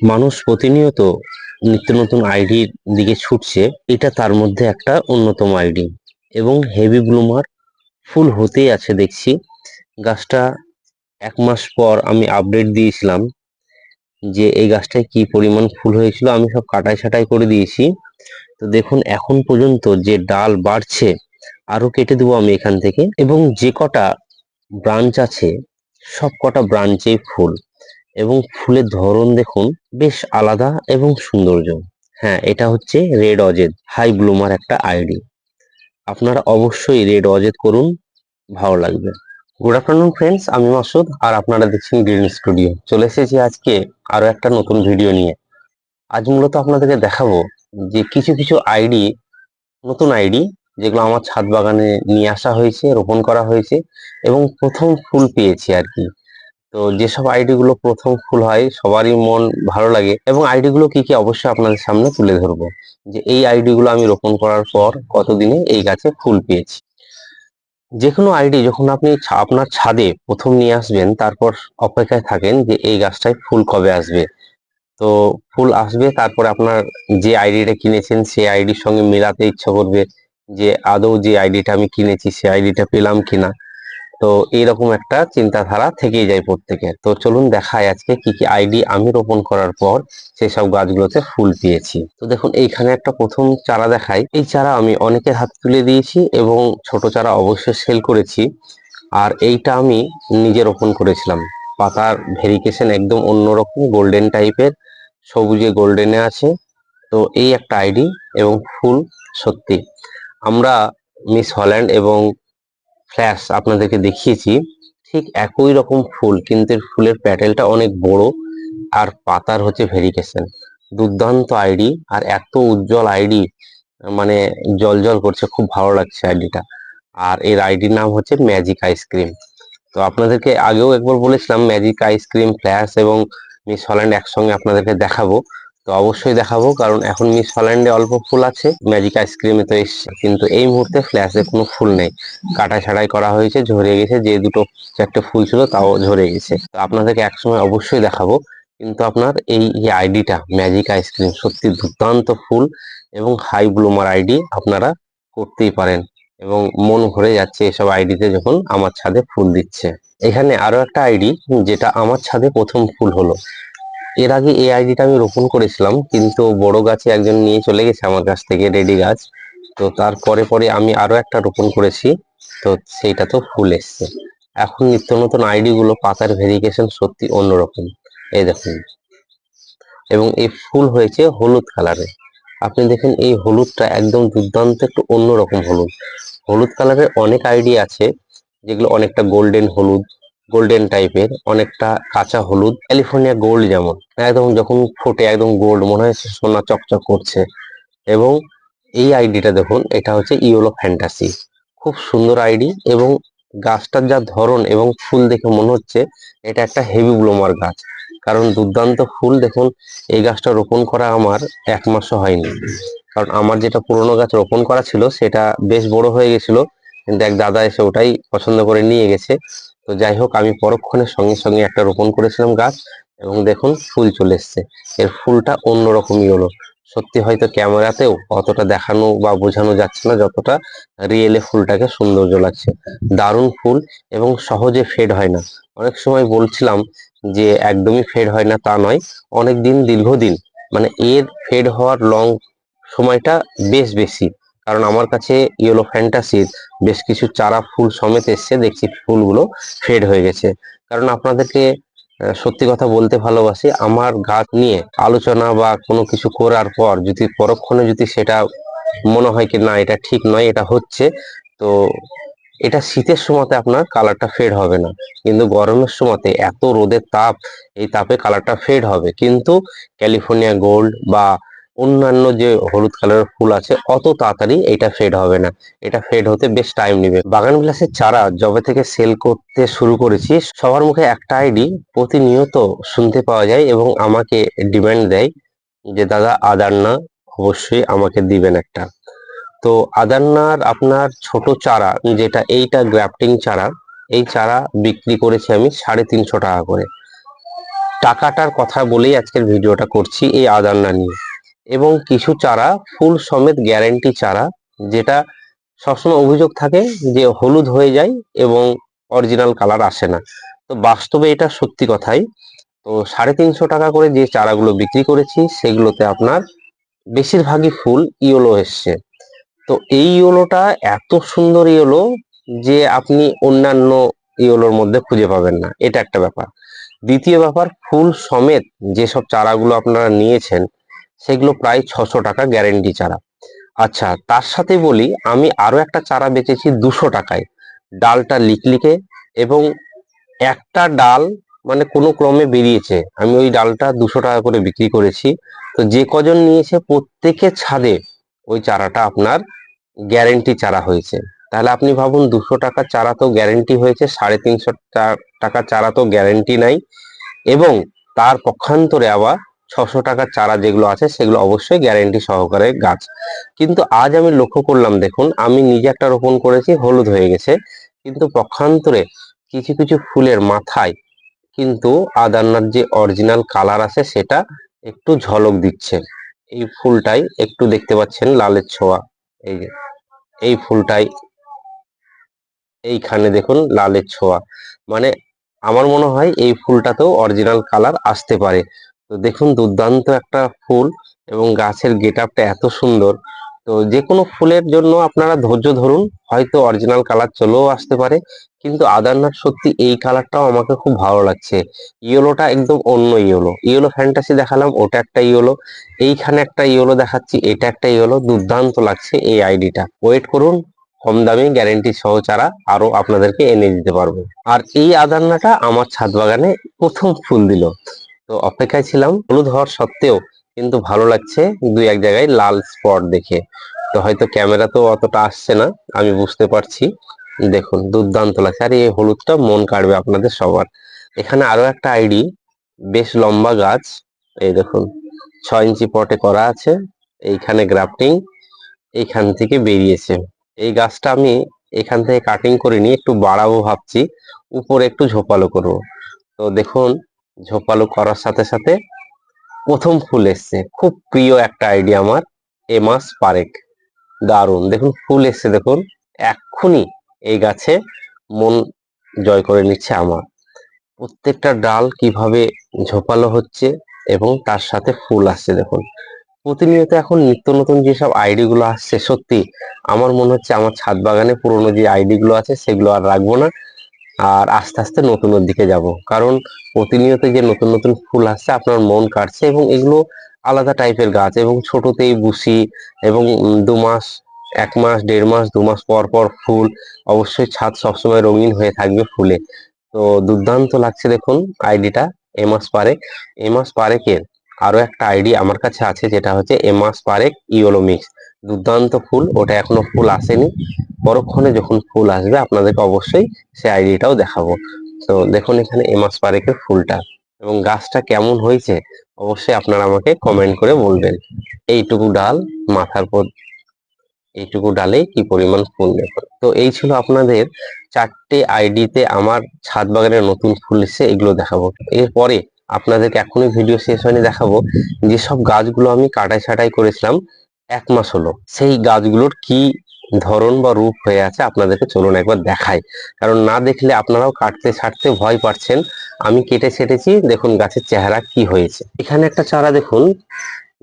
মানুষ প্রতিনিয়ত নিত্য নতুন আইডির দিকে ছুটছে, এটা তার মধ্যে একটা অন্যতম আইডি এবং হেভি ব্লুমার ফুল হতেই আছে দেখছি। গাছটা এক মাস পর আমি আপডেট দিয়েছিলাম যে এই গাছটায় কি পরিমাণ ফুল হয়েছিল, আমি সব কাটাই ছাটাই করে দিয়েছি। তো দেখুন, এখন পর্যন্ত যে ডাল বাড়ছে, আরও কেটে দেবো আমি এখান থেকে। এবং যে কটা ব্রাঞ্চ আছে, সব কটা ব্রাঞ্চেই ফুল। এবং ফুলের ধরন দেখুন, বেশ আলাদা এবং সৌন্দর্য। হ্যাঁ এটা হচ্ছে রেড অজেদ, হাই ব্লুমার একটা আইডি। আপনারা অবশ্যই রেড অজেদ করুন, ভালো লাগবে। গুড আফটারনুন ফ্রেন্ডস আমি মাসুদ আর আপনারা দেখছেন গ্রিন স্টুডিও চলে এসেছি আজকে আরও একটা নতুন ভিডিও নিয়ে। আজ মূলত আপনাদেরকে দেখাবো যে কিছু কিছু আইডি, নতুন আইডি যেগুলো আমার ছাদ বাগানে নিয়ে আসা হয়েছে, রোপণ করা হয়েছে এবং প্রথম ফুল পেয়েছি আর কি। তো যেসব আইডি গুলো প্রথম ফুল হয়, সবারই মন ভালো লাগে এবং আইডি গুলো কি কি অবশ্যই আপনাদের সামনে তুলে ধরবো। যে এই আইডি গুলো আমি রোপণ করার পর কতদিনে এই গাছে ফুল পেয়েছি। যে কোনো আইডি যখন আপনি আপনার ছাদে প্রথম নিয়ে আসবেন, তারপর অপেক্ষায় থাকেন যে এই গাছটায় ফুল কবে আসবে। তো ফুল আসবে, তারপরে আপনার যে আইডিটা কিনেছেন সেই আইডির সঙ্গে মেলাতে ইচ্ছা করবে যে আদৌ যে আইডিটা আমি কিনেছি সেই আইডিটা পেলাম কিনা। তো এইরকম একটা চিন্তাধারা থেকেই যায় প্রত্যেকের। তো চলুন দেখায় আজকে কি কি আইডি আমি রোপণ করার পর সেই সব গাছগুলোতে ফুল পেয়েছি। তো দেখুন, এইখানে একটা প্রথম চারা দেখাই। এই চারা আমি অনেকের হাত তুলে দিয়েছি এবং ছোট চারা অবশ্যই সেল করেছি। আর এইটা আমি নিজে রোপণ করেছিলাম। পাতার ভেরিকেশন একদম অন্যরকম, গোল্ডেন টাইপের, সবুজে গোল্ডেনে আছে। তো এই একটা আইডি এবং ফুল সত্যি। আমরা মিস হল্যান্ড এবং ফ্ল্যাশ আপনাদেরকে দেখিয়েছি, ঠিক একই রকম ফুল, কিন্তু ফুলের প্যাটেলটা অনেক বড় আর পাতার হচ্ছে ভেরিকেশন দুর্দান্ত আইডি আর এত উজ্জ্বল আইডি মানে জল জল করছে, খুব ভালো লাগছে আইডিটা। আর এর আইডির নাম হচ্ছে ম্যাজিক আইসক্রিম তো আপনাদেরকে আগেও একবার বলেছিলাম, ম্যাজিক আইসক্রিম ফ্ল্যাশ এবং মিস হল্যান্ড একসঙ্গে আপনাদেরকে দেখাবো। তো অবশ্যই দেখাবো, কারণ এখন মিস হল্যান্ডে অল্প ফুল আছে ম্যাজিক আইসক্রিমে তো এসছে, কিন্তু এই মুহূর্তে ফ্ল্যাশে কোনো ফুল নেই। কাটা ছাড়াই করা হয়েছে, ঝরে গেছে, যে দুটো চারটে ফুল ছিল তাও ঝরে গেছে। তো আপনাদেরকে একসময় অবশ্যই দেখাবো, কিন্তু আপনার এই যে আইডিটা ম্যাজিক আইসক্রিম সত্যি দুর্দান্ত ফুল এবং হাই ব্লুমার আইডি আপনারা করতেই পারেন এবং মন ভরে যাচ্ছে এসব আইডিতে যখন আমার ছাদে ফুল দিচ্ছে। এখানে আরও একটা আইডি যেটা আমার ছাদে প্রথম ফুল হলো। এর আগে এই আইডিটা আমি রোপণ করেছিলাম, কিন্তু বড় গাছে একজন নিয়ে চলে গেছে আমার কাছ থেকে রেডি গাছ। তো তারপরে পরে আমি আরও একটা রোপণ করেছি, তো সেইটা তো ফুল এসছে। এখন নিত্য নতুন আইডি গুলো পাতার ভেরিকেশন সত্যি অন্যরকম। এই দেখুন। এবং এই ফুল হয়েছে হলুদ কালারে। আপনি দেখেন এই হলুদটা একদম দুর্দান্ত একটু অন্যরকম হলুদ। হলুদ কালারের অনেক আইডি আছে, যেগুলো অনেকটা গোল্ডেন হলুদ। গোল্ডেন টাইপের অনেকটা কাঁচা হলুদ ক্যালিফোর্নিয়া গোল্ড যেমন। একদম যখন ফোটে, একদম গোল্ড মনে হয় সোনা চকচক করছে। এবং এই আইডিটা দেখুন, এটা হচ্ছে ইয়েলো ফ্যান্টাসি খুব সুন্দর আইডি এবং গাছটার যা ধরন এবং ফুল দেখে মনে হচ্ছে, এটা একটা হেভি ব্লোমার গাছ। কারণ দুর্দান্ত ফুল দেখুন, এই গাছটা রোপণ করা আমার এক মাসও হয়নি। কারণ আমার যেটা পুরোনো গাছ রোপণ করা ছিল, সেটা বেশ বড় হয়ে গেছিল। কিন্তু এক দাদা এসে ওটাই পছন্দ করে নিয়ে গেছে। তো যাই হোক আমি পরক্ষণে সঙ্গে সঙ্গে একটা রোপণ করেছিলাম গাছ এবং দেখুন ফুল চলে এসছে। এর ফুলটা অন্যরকমই হলো। সত্যি হয়তো ক্যামেরাতেও অতটা দেখানো বা বোঝানো যাচ্ছে না যতটা রিয়েলে ফুলটাকে সৌন্দর্য লাগছে। দারুণ ফুল এবং সহজে ফেড হয় না। অনেক সময় বলছিলাম যে একদমই ফেড হয় না তা নয় অনেক দিন দীর্ঘদিন মানে এর ফেড হওয়ার লং সময়টা বেশ বেশি। কারণ আমার কাছে ইয়েলো ফ্যান্টাসির বেশ কিছু চারা ফুল সমেত এসছে, দেখছি ফুলগুলো ফেড হয়ে গেছে। কারণ আপনাদেরকে সত্যি কথা বলতে ভালোবাসি, আমার গাছ নিয়ে আলোচনা বা কোনো কিছু করার পর যদি পরক্ষণে যদি সেটা মনে হয় কি না, এটা ঠিক নয়, এটা হচ্ছে, তো এটা শীতের সময়তে আপনার কালারটা ফেড হবে না। কিন্তু গরমের সময়তে এত রোদের তাপ, এই তাপে কালারটা ফেড হবে। কিন্তু ক্যালিফোর্নিয়া গোল্ড বা অন্যান্য যে হলুদ কালারের ফুল আছে, অত তাড়াতাড়ি এটা ফেড হবে না। এটা ফেড হতে বেশ টাইম নেবে। বাগান বিলাসের চারা জবে থেকে সেল করতে শুরু করেছি, সবার মুখে একটা আইডি প্রতিনিয়ত শুনতে পাওয়া যায় এবং আমাকে ডিমান্ড দেয় যে, দাদা আদার না অবশ্যই আমাকে দিবেন একটা। তো আদান্নার আপনার ছোট চারা, যেটা এইটা গ্রাফটিং চারা, এই চারা বিক্রি করেছি আমি সাড়ে তিনশো টাকা করে। টাকাটার কথা বলেই আজকের ভিডিওটা করছি এই আদান্না নিয়ে। এবং কিছু চারা, ফুল সমেত গ্যারেন্টি চারা, যেটা সবসময় অভিযোগ থাকে যে হলুদ হয়ে যায় এবং অরিজিনাল কালার আসে না। তো বাস্তবে এটা সত্যি কথাই। তো সাড়ে তিনশো টাকা করে যে চারাগুলো বিক্রি করেছি, সেগুলোতে আপনার বেশিরভাগই ফুল ইয়েলো এসছে। তো এই ইয়েলোটা এত সুন্দর ইয়েলো যে আপনি অন্যান্য ইয়েলোর মধ্যে খুঁজে পাবেন না। এটা একটা ব্যাপার। দ্বিতীয় ব্যাপার, ফুল সমেত যেসব চারাগুলো আপনারা নিয়েছেন সেগুলো প্রায় ছশো টাকা গ্যারেন্টি চারা। আচ্ছা তার সাথে বলি, আমি আরও একটা চারা বেচেছি দুশো টাকায়। ডালটা লিকলিকে এবং একটা ডাল মানে কোনো ক্রমে বেরিয়েছে। আমি ওই ডালটা দুশো টাকা করে বিক্রি করেছি। তো যে কজন নিয়েছে প্রত্যেকের ছাদে ওই চারাটা আপনার গ্যারেন্টি চারা হয়েছে। তাহলে আপনি ভাবুন, দুশো টাকা চারা তো গ্যারেন্টি হয়েছে, সাড়ে তিনশো টাকা চারা তো গ্যারেন্টি নাই। এবং তার পক্ষান্তরে আবার ছশো টাকার চারা যেগুলো আছে, সেগুলো অবশ্যই গ্যারেন্টি সহকারে গাছ। কিন্তু আজ আমি লক্ষ্য করলাম, দেখুন, আমি নিজে একটা রোপণ করেছি, হলুদ হয়ে গেছে। কিন্তু পক্ষান্তরে কিছু কিছু ফুলের মাথায় কিন্তু আদান্নার যে অরিজিনাল কালার আছে, সেটা একটু ঝলক দিচ্ছে। এই ফুলটাই একটু দেখতে পাচ্ছেন, লালের ছোঁয়া। এই যে, এই ফুলটাই এইখানে দেখুন, লালের ছোঁয়া। মানে আমার মনে হয় এই ফুলটাতেও অরিজিনাল কালার আসতে পারে। তো দেখুন, দুর্দান্ত একটা ফুল এবং গাছের গেট আপটা এত সুন্দর। তো যে কোনো ফুলের জন্য আপনারা ধৈর্য ধরুন, হয়তো অরিজিনাল কালার চলেও আসতে পারে, কিন্তু আদারনাট সত্যি এই কালারটাও আমাকে খুব ভালো লাগছে। ইয়েলোটা একদম অন্য ইয়েলো। ইয়েলো ফ্যান্টাসি দেখালাম, ওটা একটা ইয়েলো। এইখানে একটা ইয়েলো দেখাচ্ছি, এটা একটা ইয়েলো। দুর্দান্ত লাগছে এই আইডিটা। ওয়েট করুন, কম দামে গ্যারেন্টি সহ চারা আরও আপনাদেরকে এনে দিতে পারব। আর এই আদান্নাটা আমার ছাদ বাগানে প্রথম ফুল দিল। তো অপেক্ষায় ছিলাম হলুদ হওয়ার সত্ত্বেও, কিন্তু ভালো লাগছে দুই এক জায়গায় লাল স্পট দেখে। তো হয়তো ক্যামেরা তো অতটা আসছে না, আমি বুঝতে পারছি। দেখুন, দুর্দান্ত লাগছে। আর এই হলুদটা মন কাড়বে আপনাদের সবার। এখানে আরও একটা আইডি, বেশ লম্বা গাছ। এই দেখুন, ছয় ইঞ্চি পটে করা আছে। এইখানে গ্রাফটিং, এইখান থেকে বেরিয়েছে। এই গাছটা আমি এখান থেকে কাটিং করে নিয়ে একটু বাড়াবো ভাবছি। উপরে একটু ঝোপালো করব। তো দেখুন ঝোপালো করার সাথে সাথে প্রথম ফুল এসছে। খুব প্রিয় একটা আইডিয়া আমার এমাস পারেক। দারুণ। দেখুন, ফুল এসছে, দেখুন। এক্ষুনি এই গাছে মন জয় করে নিচ্ছে আমার। প্রত্যেকটা ডাল কীভাবে ঝোপালো হচ্ছে এবং তার সাথে ফুল আসছে, দেখুন। প্রতিনিয়ত এখন নিত্য নতুন যেসব আইডি গুলো আসছে, সত্যি আমার মনে হচ্ছে আমার ছাদ বাগানে পুরোনো যে আইডি গুলো আছে, সেগুলো আর রাখব না। আর আস্তে আস্তে নতুনের দিকে যাব। কারণ প্রতিনিয়ত যে নতুন নতুন ফুল আসছে, আপনার মন কাটছে এবং এগুলো আলাদা টাইপের গাছ এবং ছোটতেই বুসি এবং দু মাস, এক মাস, দেড় মাস, দু মাস পর পর ফুল অবশ্যই ছাদ সবসময় রঙিন হয়ে থাকবে ফুলে। তো দুর্দান্ত লাগছে দেখুন আইডিটা এমাস পারেক। এমাস পারেকের আরও একটা আইডি আমার কাছে আছে, যেটা হচ্ছে এমাস পারেক ইয়োলো মিক্স। দুর্দান্ত ফুল, ওটা এখনও ফুল আসেনি। পরক্ষণে যখন ফুল আসবে, আপনাদেরকে অবশ্যই সেই আইডিটাও দেখাবো। তো দেখুন এখানে এমাস পারেকের ফুলটা এবং গাছটা কেমন হয়েছে, অবশ্যই আপনারা আমাকে কমেন্ট করে বলবেন। এইটুকু ডাল, মাথার পর এইটুকু ডালে কি পরিমাণ ফুল দেখুন। তো এই ছিল আপনাদের চারটে আইডিতে আমার ছাদ বাগানের নতুন ফুল এসে এগুলো দেখাবো। এরপরে আপনাদেরকে এখনই ভিডিও শেষ হয়নি দেখাবো, যেসব গাছগুলো আমি কাটাই ছাটাই করেছিলাম এক মাস হলো। সেই গাছগুলোর কি ধরন বা রূপ হয়ে আছে আপনাদেরকে চলুন একবার দেখাই। কারণ না দেখলে আপনারাও কাটতে ছাড়তে ভয় পাচ্ছেন। আমি কেটে ছেটেছি, দেখুন গাছের চেহারা কি হয়েছে। এখানে একটা চারা দেখুন,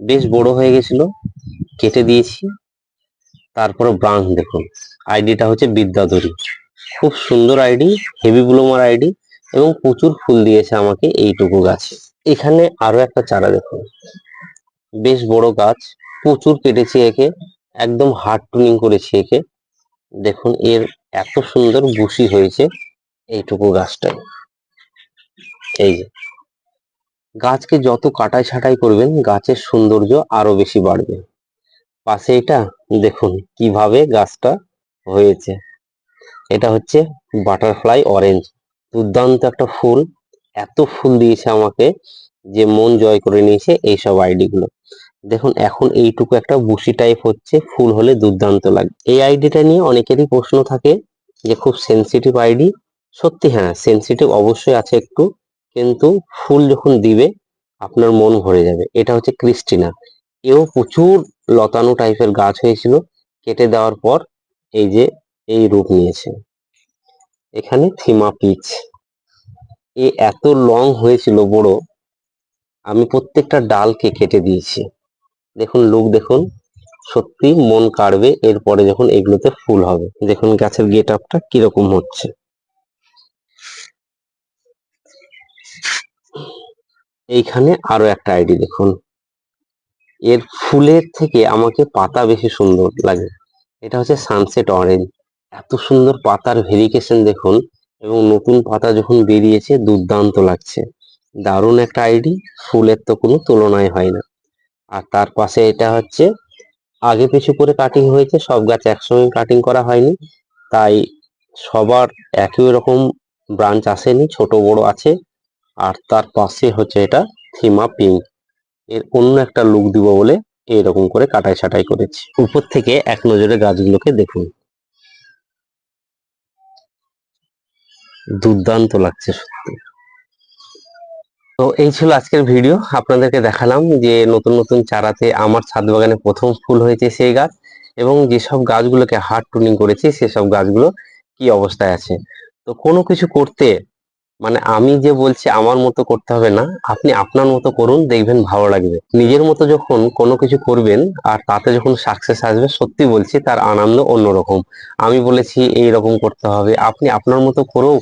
বেশ বড় হয়ে গেছিল, কেটে দিয়েছি। তারপরে ব্রাঞ্চ দেখুন, আইডিটা হচ্ছে বিদ্যাধরী। খুব সুন্দর আইডি, হেভি ব্লুমার আইডি এবং প্রচুর ফুল দিয়েছে আমাকে এইটুকু গাছে। এখানে আরও একটা চারা দেখুন, বেশ বড় গাছ। প্রচুর কেটেছি একে। একদম হার্ড টুনিং করেছি একে। দেখুন, এর এত সুন্দর বুশি হয়েছে এইটুকু গাছটা এই যে। গাছকে যত কাটাই ছাটাই করবেন, গাছের সৌন্দর্য আরও বেশি বাড়বে। পাশে এটা, দেখুন কীভাবে গাছটা হয়েছে। এটা হচ্ছে বাটারফ্লাই অরেঞ্জ দুর্দান্ত একটা ফুল। এত ফুল দিয়েছে আমাকে যে মন জয় করে নিয়েছে এইসব আইডি গুলো দেখুন, এখন এইটুকু একটা বুসি টাইপ হচ্ছে, ফুল হলে দুর্দান্ত লাগে, এই আইডিটা নিয়ে অনেকেরই প্রশ্ন থাকে যে খুব সেন্সিটিভ আইডি সত্যি হ্যাঁ সেন্সিটিভ অবশ্যই আছে একটু, কিন্তু ফুল যখন দিবে, আপনার মন ভরে যাবে। এটা হচ্ছে ক্রিস্টিনা। এও প্রচুর লতানো টাইপের গাছ হয়েছিল, কেটে দেওয়ার পর এই যে, এই রূপ নিয়েছে। এখানে থিমা পিচ। এ এত লং হয়েছিল বড়, আমি প্রত্যেকটা ডালকে কেটে দিয়েছি। দেখুন, লুক দেখুন, সত্যি মন কাড়বে এরপরে যখন এগুলোতে ফুল হবে। দেখুন গাছের গেট আপটা কীরকম হচ্ছে। এইখানে আরও একটা আইডি দেখুন। এর ফুলের থেকে আমাকে পাতা বেশি সুন্দর লাগে। এটা হচ্ছে সানসেট অরেঞ্জ এত সুন্দর পাতার ভেরিকেশন দেখুন এবং নতুন পাতা যখন বেরিয়েছে, দুর্দান্ত লাগছে। দারুণ একটা আইডি ফুলের তো কোনো তুলনায় হয় না। আর তার পাশে এটা হচ্ছে, আগে পিছু করে কাটিং হয়েছে, সব গাছ একসঙ্গে কাটিং করা হয়নি। তাই সবার একই রকম ব্রাঞ্চ আসেনি, ছোট বড় আছে। আর তার পাশে হচ্ছে এটা থিমা পিঙ্ক। এর অন্য একটা লুক দিব বলে এরকম করে কাটাই ছাটাই করেছি। উপর থেকে এক নজরে গাছগুলোকে দেখুন। দুর্দান্ত লাগছে সত্যি। তো এই ছিল আজকের ভিডিও। আপনাদেরকে দেখালাম যে নতুন নতুন চারাতে আমার ছাদ বাগানে প্রথম ফুল হয়েছে সেই গাছ এবং যেসব গাছগুলোকে হার্ড টুনিং করেছি সেসব গাছগুলো কি অবস্থায় আছে। তো কোনো কিছু করতে মানে আমি যে বলছি আমার মতো করতে হবে না, আপনি আপনার মতো করুন, দেখবেন ভালো লাগবে। নিজের মতো যখন কোনো কিছু করবেন আর তাতে যখন সাকসেস আসবে, সত্যি বলছি তার আনন্দ অন্যরকম। আমি বলেছি এই রকম করতে হবে, আপনি আপনার মতো করেও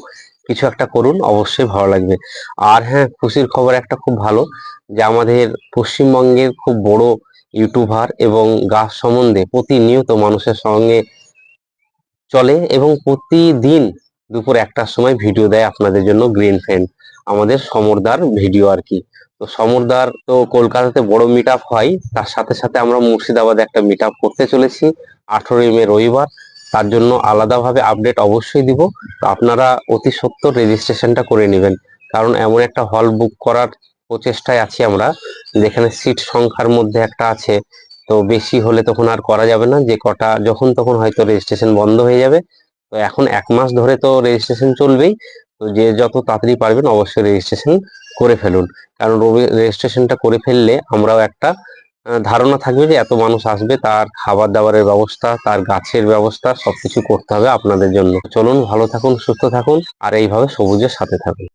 কিছু একটা করুন, অবশ্যই ভালো লাগবে। আর হ্যাঁ খুশির খবর একটা খুব ভালো যে আমাদের পশ্চিমবঙ্গের খুব বড় ইউটিউবার এবং গাছ সম্বন্ধে প্রতিনিয়ত মানুষের সঙ্গে চলে এবং প্রতিদিন দুপুর একটার সময় ভিডিও দেয় আপনাদের জন্য গ্রিন ফ্রেন্ড, আমাদের সমরদার ভিডিও আর কি। তো সমরদার তো কলকাতাতে বড় মিট হয়, তার সাথে সাথে আমরা মুর্শিদাবাদে একটা মিট করতে চলেছি, আঠেরোই মে রবিবার। তার জন্য আলাদাভাবে আপডেট অবশ্যই দিব। তো আপনারা অতি সত্তর রেজিস্ট্রেশনটা করে নেবেন। কারণ এমন একটা হল বুক করার প্রচেষ্টায় আছি আমরা, যেখানে সিট সংখ্যার মধ্যে একটা আছে। তো বেশি হলে তখন আর করা যাবে না। যে কটা যখন তখন হয়তো রেজিস্ট্রেশন বন্ধ হয়ে যাবে। তো এখন এক মাস ধরে তো রেজিস্ট্রেশন চলবেই। তো যে যত তাড়াতাড়ি পারবেন অবশ্যই রেজিস্ট্রেশন করে ফেলুন। কারণ রেজিস্ট্রেশনটা করে ফেললে আমরাও একটা ধারণা থাকবে যে এত মানুষ আসবে, তার খাবার দাবারের ব্যবস্থা, তার গাছের ব্যবস্থা, সবকিছু করতে হবে আপনাদের জন্য। চলুন, ভালো থাকুন, সুস্থ থাকুন, আর এইভাবে সবুজের সাথে থাকুন।